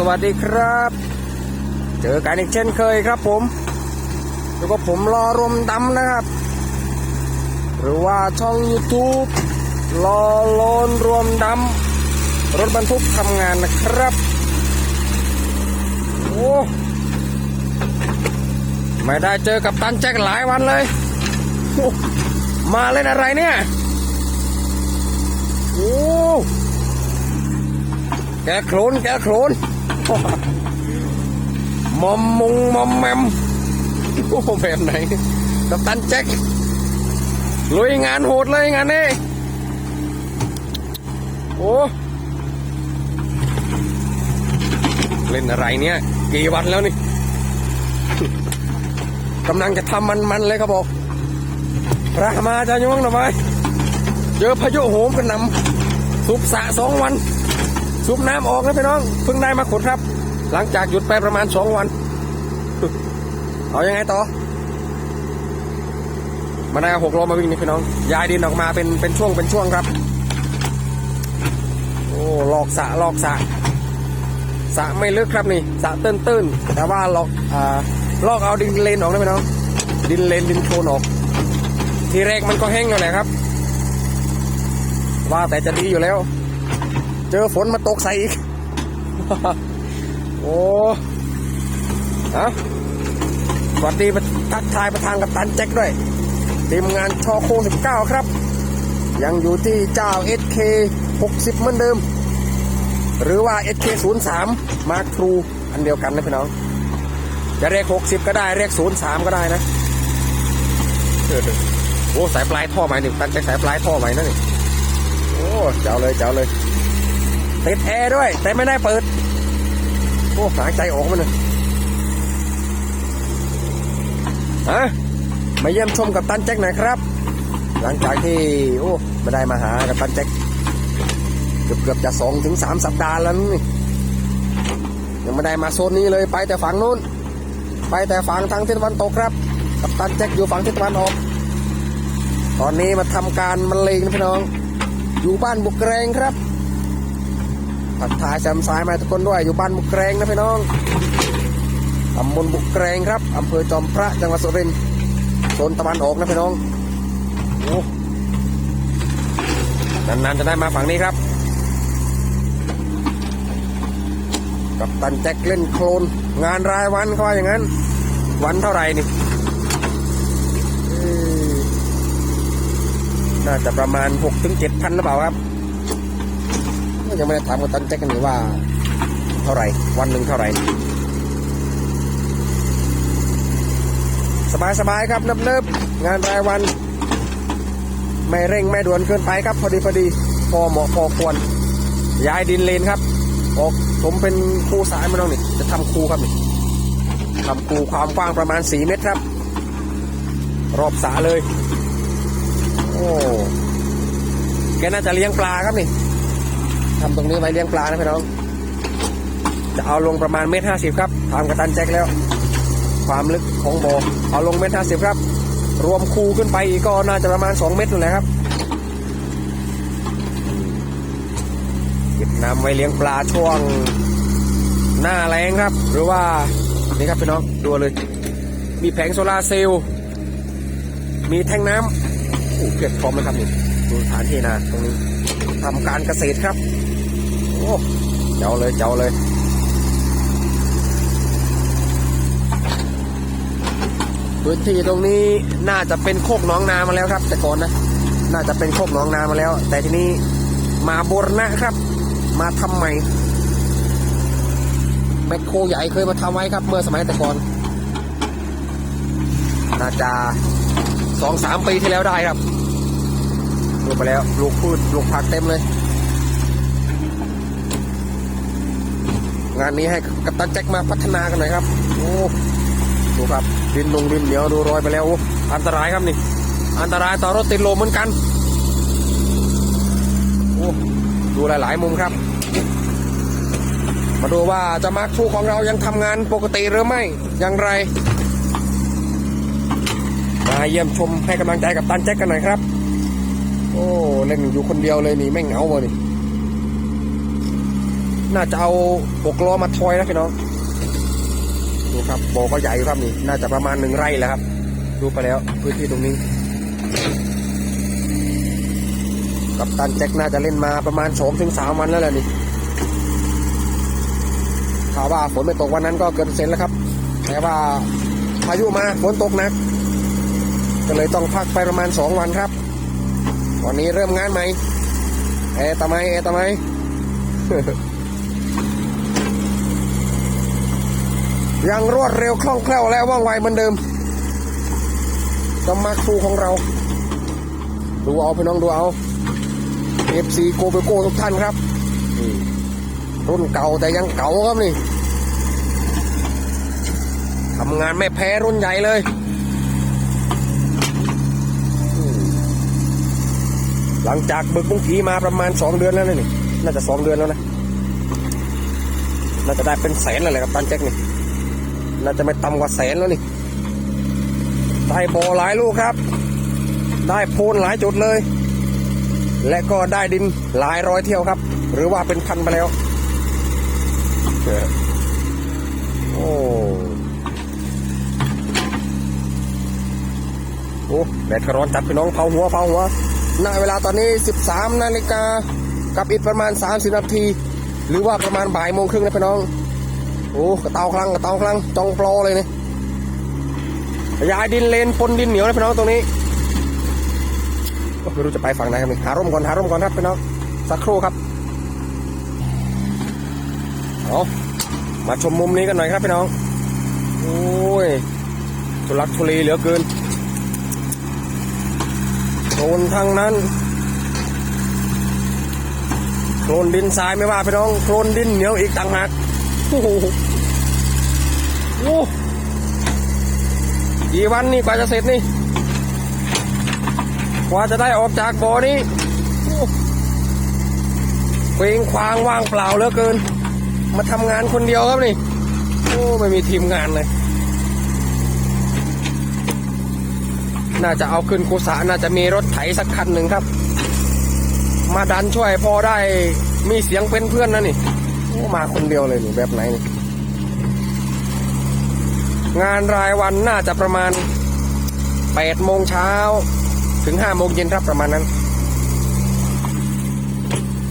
สวัสดีครับ เจอกันอีกเช่นเคยครับผมแล้วก็ผมรอรวมดำนะครับ หรือว่าช่อง YouTube รอโลนรวมดำรถบรรทุกทำงานนะครับ โอ้ไม่ได้เจอกับตันแจ็คหลายวันเลย มาเล่นอะไรเนี่ย โอ้แกโคลนแกโคลน มอมมุงมอมแมมโอ้โหแบบไหนกับตันแจ็คลุยงานโหดเลยงานนี้โอ้เล่นอะไรเนี่ยกี่วันแล้วนี่กำลังจะทำมันๆเลยครับบอกพระมาจะยวงหน่อไหมเจอพายุโหมกระหนำสุบสะสองวัน สูบน้ำออกนะพี่น้องเพิ่งได้มาขุดครับ หลังจากหยุดไปประมาณสองวัน เอายังไงต่อมาได้หกล้อมาวิ่งนี่พี่น้องย้ายดินออกมาเป็นเป็นช่วงเป็นช่วงครับ โอ้หลอกสระลอกสะสะไม่ลึกครับนี่สะตื้นตื้นๆแต่ว่าลอกอ่าลอกเอาดินเลนออกนะพี่น้อง ดินเลนดินโคลนออก ทีแรกมันก็แห้งอยู่แหละครับ ว่าแต่จะดีอยู่แล้ว จอฝนมาตกใส่อีก โอ้ฮะสวัสดีทักทายประธานกับตันแจ็คด้วย ทีมงานชอโค19 ครับ ยังอยู่ที่เจ้า SK 60 เหมือนเดิม หรือว่า SK 03 มาครูอันเดียวกันนะพี่น้อง จะเรียก 60 ก็ได้ เรียก 03 ก็ได้นะโอ้ สายปลายท่อใหม่หนึ่งตันแจ็คสายปลายท่อใหม่นั่นนี่โอ้ เจ้าเลย เจ้าเลย ติดแอร์ด้วย แต่ไม่ได้เปิด โอ้หายใจออกมันเลยฮะมาเยี่ยมชมกับตันแจ็คหน่อยครับ หลังจากที่โอ้ไม่ได้มาหากับตันแจ็คเกือบเกือบจะสองถึงสามสัปดาห์แล้วนี่ยังไม่ได้มาโซนนี้เลยไปแต่ฝั่งนู้น ไปแต่ฝั่งทางทิศตะวันตกครับ กับตันแจ็คอยู่ฝั่งทิศตะวันออก ตอนนี้มาทำการมะเร็งนะพี่น้อง อยู่บ้านบุกแรงครับ ทักทายแซมซ้ายมาทุกคนด้วย อยู่บ้านบุกแกรงนะพี่น้องตำบลบุกแกรงครับอำเภอจอมพระจังหวัดสุรินทร์โซนตะวันออกนะพี่น้องโอ้นานๆจะได้มาฝั่งนี้ครับ กับตันแจ็คเล่นโคลน งานรายวันเขาอย่างนั้น วันเท่าไหร่นี่น่าจะประมาณ6ถึง7พันหรือเปล่าครับ ยังไม่ได้ถามกับตันแจ็คกันเลยว่า เท่าไหร่ วันหนึ่งเท่าไหร่สบายสบายๆครับเนิบๆงานรายวัน ไม่เร่งไม่ด่วนเกินไปครับ พอดีพอดีพอเหมาะพอควร ย้ายดินเลนครับออกผมเป็นคูสายมาแล้วนี่จะทำคูครับนี่ทำคูความกว้างประมาณ 4 เมตรครับ รอบสระเลย โอ้แกน่าจะเลี้ยงปลาครับนี่ ทำตรงนี้ไว้เลี้ยงปลานะพี่น้อง จะเอาลงประมาณเมตรห้าสิบครับทำกระตันแจ็คแล้ว ความลึกของบ่อเอาลงเมตรห้าสิบครับ รวมคูขึ้นไปอีกก็น่าจะประมาณสองเมตรนั่นแหละครับเก็บน้ำไว้เลี้ยงปลาช่วงหน้าแรงครับ หรือว่านี่ครับพี่น้องดูเลย มีแผงโซลาเซลล์มีแท่งน้ำโอ้เพียบพร้อมเลยครับนี่ดูสถานที่นาตรงนี้ทำการเกษตรครับ อ้เจ้าเลยเจ้าเลยพื้นที่ตรงนี้น่าจะเป็นโคกหน้องนามาแล้วครับ แต่ก่อนนะ น่าจะเป็นโคกหน้องนามาแล้ว แต่ทีนี้มาบูรณะครับ มาทำใหม่แมคโครใหญ่เคยมาทำไว้ครับ เมื่อสมัยแต่ก่อน น่าจะสองสามปีที่แล้วได้ครับปลูกไปแล้วลูกพืชลูกผักเต็มเลย งานนี้ให้กัปตันแจ็คมาพัฒนากันหน่อยครับ โอ้ดูครับดินลงดินเหนียวดูรอยไปแล้วอ้อันตรายครับนี่ อันตรายต่อรถติดลมเหมือนกันโอ้ดูหลาย ๆ มุมครับ มาดูว่าจะมาร์คทูของเรายังทำงานปกติหรือไม่อย่างไร มาเยี่ยมชมให้กำลังใจกับตันแจ็คกันหน่อยครับ โอ้เล่นอยู่คนเดียวเลยนี่ไม่เหงาเลยนี่ น่าจะเอาหกล้อมาทอยนะพี่น้องดูครับบ่อก็ใหญ่ครับนี่ น่าจะประมาณหนึ่งไร่แล้วครับ ดูไปแล้วพื้นที่ตรงนี้ กับตันแจ็คน่าจะเล่นมาประมาณสองถึงสามวันแล้วแหละนี่ข่าวว่าฝนไม่ตกวันนั้นก็เกินเซนแล้วครับ แต่ว่าพายุมาฝนตกหนักก็เลยต้องพักไปประมาณสองวันครับ วันนี้เริ่มงานใหมเอตะไมเอตะไม ยังรวดเร็วคล่องแคล่วและว่องไวเหมือนเดิมสมัครครูของเรา ดูเอาพี่น้องดูเอา FC โกเบโก้ทุกท่านครับรุ่นเก่าแต่ยังเก่าครับนี่ทำงานไม่แพ้รุ่นใหญ่เลยหลังจากบึกบุ้งผีมาประมาณสองเดือนแล้วนี่น่าจะสองเดือนแล้วนะ น่าจะได้เป็นแสนแล้วแหละครับตันแจ็คนี่ น่าจะไม่ต่ำกว่าแสนแล้วนี่ ได้โบอหลายลูกครับ ได้โพนหลายจุดเลย และก็ได้ดินหลายร้อยเที่ยวครับ หรือว่าเป็นพันไปแล้วเออโอ้โอ้แดดก็ร้อนจัดพี่น้องเผาหัวเผาหัวณเวลาตอนนี้ 13 นาฬิกากับอีกประมาณ 30 นาที หรือว่าประมาณบ่ายโมงครึ่งนะพี่น้อง โอ้กระเตาคลังกระเตาคลังจองโปรเลยเนี่ยยายดินเลนปนดินเหนียวนะพี่น้องตรงนี้ไม่รู้จะไปฝั่งไหนครับนี่หาร่มก่อนหาร่มก่อนครับพี่น้องสักครู่ครับเอามาชมมุมนี้กันหน่อยครับพี่น้องโอ้ยทุลักทุเลเหลือเกินโคลนทางนั้นโคลนดินทรายไม่ว่าพี่น้องโคลนดินเหนียวอีกต่างหาก โอ้โหกี่วันนี่กว่าจะเสร็จนี่ กว่าจะได้ออกจากบ่อนี้เวงควางว่างเปล่าเหลือเกิน มาทำงานคนเดียวครับนี่ โอ้ไม่มีทีมงานเลย น่าจะเอาขึ้นกุสาน่าจะมีรถไถสักคันหนึ่งครับ มาดันช่วยพอได้มีเสียงเป็นเพื่อนนะนี่ มาคนเดียวเลยหนี่แบบไหนนี่งานรายวันน่าจะประมาณ8โมงเช้าถึงห้าโมงเย็นครับประมาณนั้น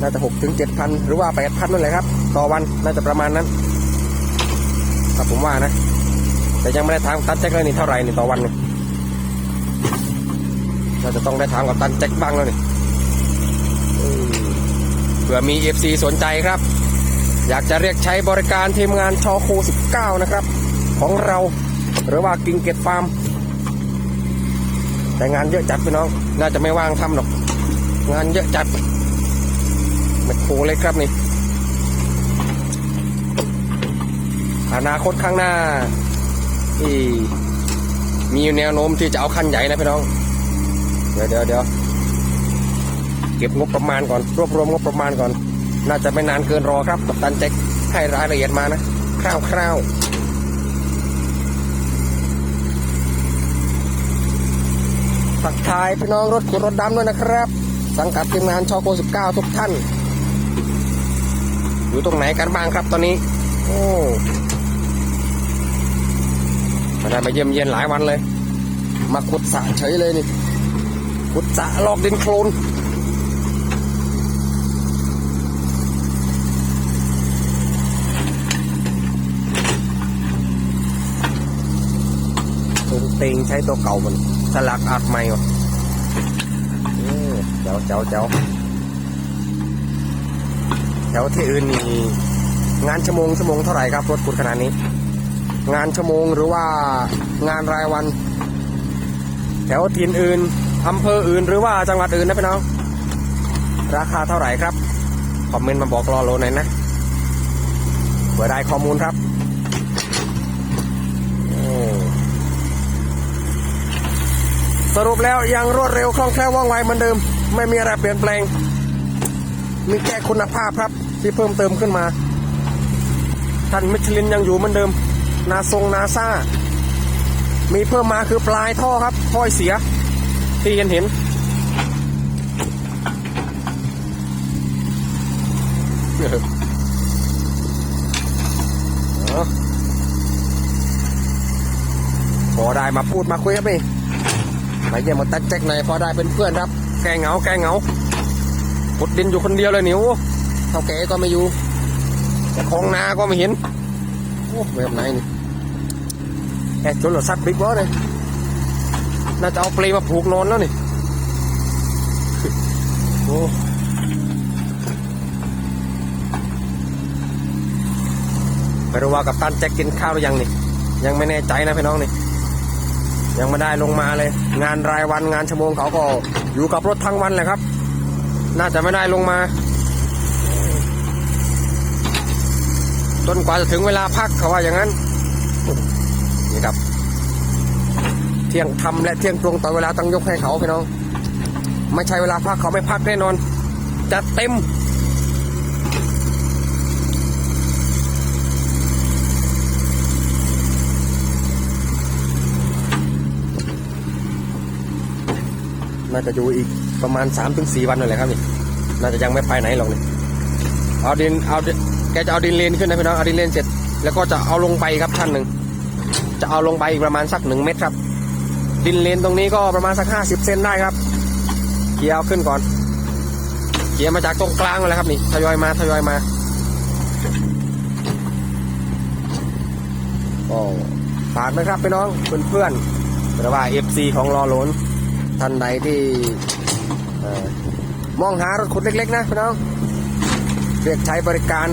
น่าจะหกถึงเจ็ดพันหรือว่าแปดพันนั่นแหละครับ ต่อวันน่าจะประมาณนั้นครับผมว่านะ แต่ยังไม่ได้ทางตันแจ็คเลยนี่เท่าไหร่นี่ต่อวันนี่น่าจะต้องได้ทางกับตันแจ็คบ้างแล้วนี่เออเผื่อมีเอฟซีสนใจครับ อยากจะเรียกใช้บริการทีมงานชอโค 19 นะครับ ของเราหรือว่ากิงเกตฟาร์ม แต่งานเยอะจัดพี่น้อง น่าจะไม่ว่างทำหรอก งานเยอะจัดแมคโครเลยครับนี่ อนาคตข้างหน้าที่มีแนวโน้มที่จะเอาคันใหญ่นะพี่น้อง เดี๋ยวเดี๋ยวเดี๋ยวเก็บงบประมาณก่อน รวบรวมงบประมาณก่อน น่าจะไม่นานเกินรอครับกับตันแจ็คให้รายละเอียดมานะคร่าวๆทักทายพี่น้องรถขุดรถดำด้วยนะครับ สังกัดทีมงานชอโก19 ทุกท่าน อยู่ตรงไหนกันบ้างครับตอนนี้ โอ้ไม่ได้มาเยี่ยมเยียนหลายวันเลย มาขุดสระเฉยเลยนี่ขุดสระลอกดินโคลน เตงใช้ตัวเก่ามันสลักอัดใหม่วะเออเจ้าเจ้าเจ้าแถวที่อื่นนี่งานชั่วโมงชั่วโมงเท่าไหร่ครับรถขุดขนาดนี้ งานชั่วโมงหรือว่างานรายวัน แถวถิ่นอื่นอำเภออื่น หรือว่าจังหวัดอื่นนะพี่น้องราคาเท่าไหร่ครับคอมเมนต์มาบอกรอโลหน่อยนะเผื่อได้ข้อมูลครับโอ้ สรุปแล้วยังรวดเร็วคล่องแคล่วว่องไวเหมือนเดิม ไม่มีอะไรเปลี่ยนแปลง มีแค่คุณภาพครับที่เพิ่มเติมขึ้นมาท่านมิชลินยังอยู่เหมือนเดิม นาทรงนาซามีเพิ่มมาคือปลายท่อครับท่อยเสีย ที่เห็นเห็น พอได้มาพูดมาคุยครับนี่ มาเยี่ยมมาตัดแจ็คหน่อยพอได้เป็นเพื่อนครับ แกเหงาแกเหงาขุดดินอยู่คนเดียวเลยนิวเท่าแกก็ไม่อยู่แต่ของนาก็ไม่เห็นโอ้แบบไหนนี่แอบจนหลดซัดบิ๊กบอสเลยน่าจะเอาเปลมาผูกนอนแล้วนี่โอ้ไม่รู้ว่ากับตันแจ็คกินข้าวหรือยังนี่ ยังไม่แน่ใจนะพี่น้องนี่ ยังไม่ได้ลงมาเลย งานรายวันงานชั่วโมงเขาก็อยู่กับรถทั้งวันแหละครับ น่าจะไม่ได้ลงมาจนกว่าจะถึงเวลาพักเขาว่าอย่างนั้นนี่ครับ เที่ยงทำและเที่ยงตรงต่อเวลาต้องยกให้เขาพี่น้อง ไม่ใช่เวลาพักเขาไม่พักแน่นอน จะเต็ม น่าจะอยู่อีกประมาณ3-4ถึงวันนั่นแหละครับนี่น่าจะยังไม่ไปไหนหรอกนี่เอาดินเอาดินแกจะเอาดินเลนขึ้นนะพี่น้องเอาดินเลนเสร็จ แล้วก็จะเอาลงไปครับชั้นหนึ่งจะเอาลงไปอีกประมาณสักหนึ่งเมตรครับ ดินเลนตรงนี้ก็ประมาณสักห้าสิบเซนได้ครับเกี่ยวเอาขึ้นก่อนเกี่ยวมาจากตรงกลางเลยครับนี่ทยอยมาทยอยมาก็ฝากนะครับพี่น้องเพื่อนๆหรือว่าเอฟซีของรอหลน ท่านใดที่มองหารถขุดเล็กๆ นะพี่น้องเรียกใช้บริการ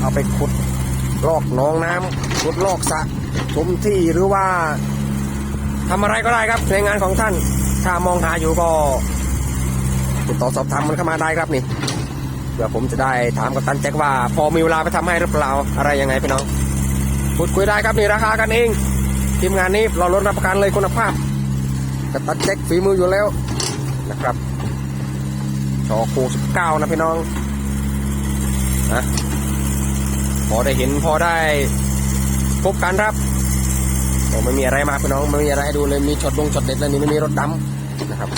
เอาไปขุดลอกหนองน้ำขุดลอกสระสมที่หรือว่าทำอะไรก็ได้ครับในงานของท่าน ถ้ามองหาอยู่ก็ติดต่อสอบถามมันเข้ามาได้ครับนี่เพื่อผมจะได้ถามกับตันแจ็คว่า พอมีเวลาไปทำให้หรือเปล่าอะไรยังไงพี่น้องพูดคุยได้ครับนี่ราคากันเอง ทีมงานนี้เราลดรับประกันเลยคุณภาพ กระตัดเจ็คฝีมืออยู่แล้วนะครับชอโคสิบเก้านะพี่น้องนะพอได้เห็นพอได้พบกันครับโอ้ไม่มีอะไรมากพี่น้องไม่มีอะไรดูเลยมีช็อตลงช็อตเด็ดแล้วนี่ไม่มีรถดำนะครับ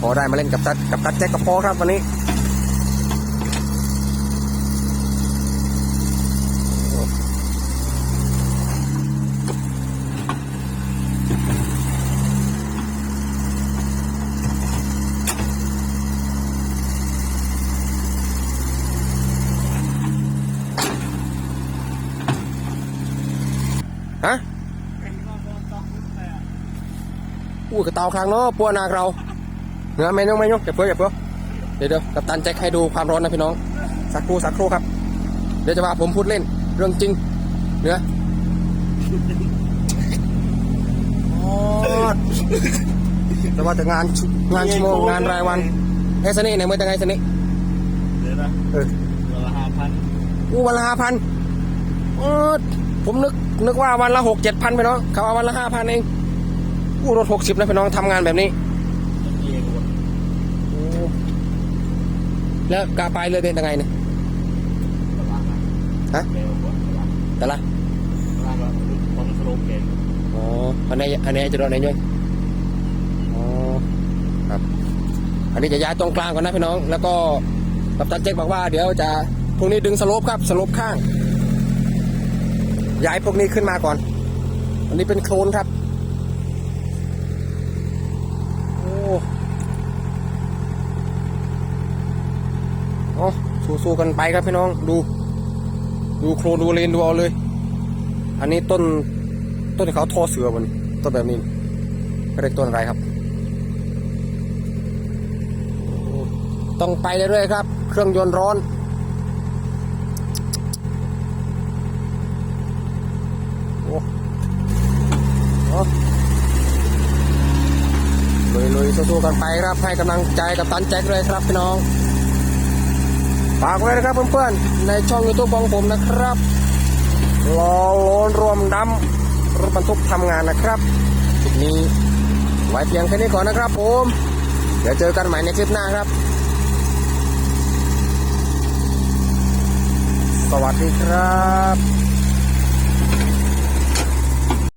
พอได้มาเล่นกับตัดกับตัดแจ็คกับพอครับวันนี้ อู้กระเตาคางเนาะปัวนากเราเนื้อไม่ยกไม่ยกเก็บเพื่อเก็บเพื่อเดี๋ยวเดี๋ยวกับตันแจ็คให้ดูความร้อนนะพี่น้อง สักครู่สักครู่ครับ เดี๋ยวจะว่าผมพูดเล่น เรื่องจริงเนื้ออ๋อแต่ว่าแต่งานชุงานชั่วโมงงานรายวันไอ้สนี่ไหนเมื่อจะไงสนี่เดี๋ยวนะเออเดือนละห้าพันอู้วันละห้าพันเออผมนึกนึกว่าวันละหกเจ็ดพันไปเนาะเขาเอาวันละห้าพันเอง อู้รถหกสิบนะพี่น้องทำงานแบบนี้แล้วกาไปเลยเป็นยังไงเนี่ยฮะแต่ละอ๋ออันนี้อันนี้จะโดนไหนย่อยอ๋อครับ อันนี้จะย้ายตรงกลางก่อนนะพี่น้อง แล้วก็กัปตันเจ๊กบอกว่าเดี๋ยวจะพวกนี้ดึงสโลปครับสโลปข้าง ย้ายพวกนี้ขึ้นมาก่อน อันนี้เป็นโคลนครับ โอ้โอ้ สู้กันไปครับพี่น้องดู ดูโคลนดูเลนดูเอาเลย อันนี้ต้นต้นที่เขาทอเสือมันต้นแบบนี้เรียกต้นอะไรครับ ต้องไปเรื่อยๆครับ เครื่องยนต์ร้อนโอ้โอ้ลุยๆสู้ๆกันไปครับให้กำลังใจกับตันแจ็คเลยครับพี่น้อง ฝากไว้นะครับเพื่อนๆ ในช่องยูทูบของผมนะครับรอโลนรวมดำรถบรรทุกทำงานนะครับคลิปนี้ไว้เพียงแค่นี้ก่อนนะครับผม เดี๋ยวเจอกันใหม่ในคลิปหน้าครับ สวัสดีครับ